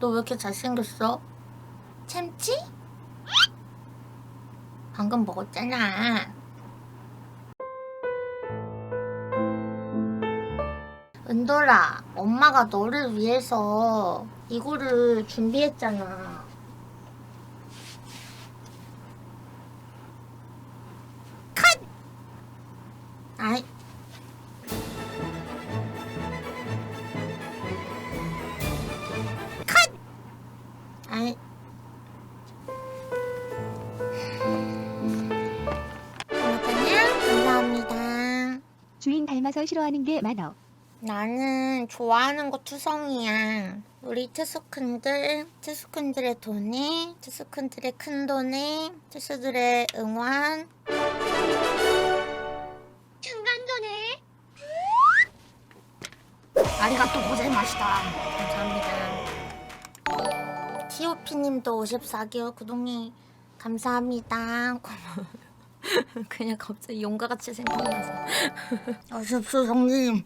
너 왜 이렇게 잘생겼어? 참치? 방금 먹었잖아. 은돌아, 엄마가 너를 위해서 이거를 준비했잖아. 주인 닮아서 싫어하는 게 많어. 나는 좋아하는 거 투성이야. 우리 투스큰들, 투스큰들의 돈에, 투스큰들의 큰 돈에, 투스들의 응원. 중간 전에. 아리가또 고생마시다. 감사합니다. TOP님도 54개월 구독이 감사합니다. 그냥 갑자기 용과 같이 생각나서. 아십수 성님